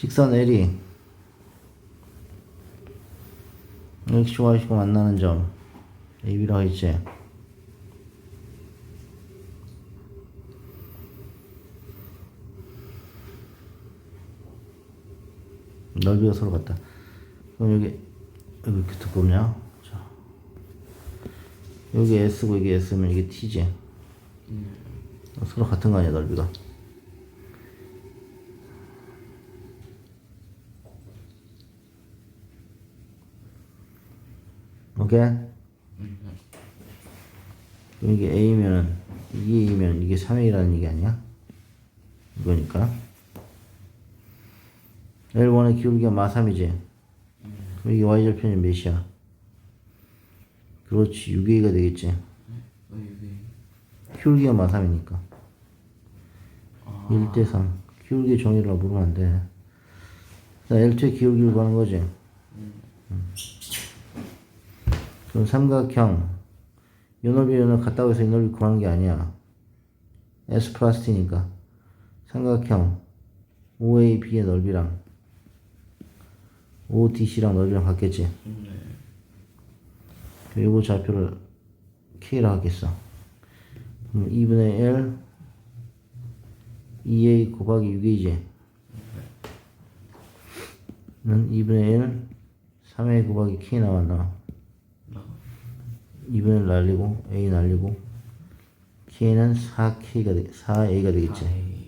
직선 L이 X와 Y가 만나는 점 AB라고 했지? 넓이가 서로 같다. 그럼 여기 여기 이렇게 두껍냐? 자. 여기 S고 이게 S면 이게 T지? 서로 같은 거 아니야 넓이가 오케이? 그럼 이게 A면은 이게 A면 이게 3A라는 얘기 아니야? 이거니까 L1의 기울기가 마3이지 그럼 이게 Y절편이 몇이야? 그렇지 6A가 되겠지. 기울기가 마3이니까 1대3 기울기 정의를 물으면 안 돼 L2의 기울기를 구하는 거지 그럼 삼각형 요 넓이 요 넓이 같다고 해서 이 넓이 구하는 게 아니야. S 플러스 T니까. 삼각형 OAB의 넓이랑 ODC랑 넓이랑 같겠지? 네. 요거 좌표를 K라 하겠어. 그럼 2분의 L 2A 곱하기 6A지 는 2분의 L 3A 곱하기 K 나왔나 나. 2분의 L 날리고 A 날리고 K는 4K가 되, 4A가 되겠지. 아이.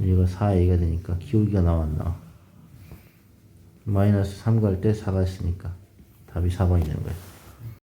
얘가 4A가 되니까 기울기가 나왔나? 마이너스 3 갈 때 4가 있으니까 답이 4번이 되는 거야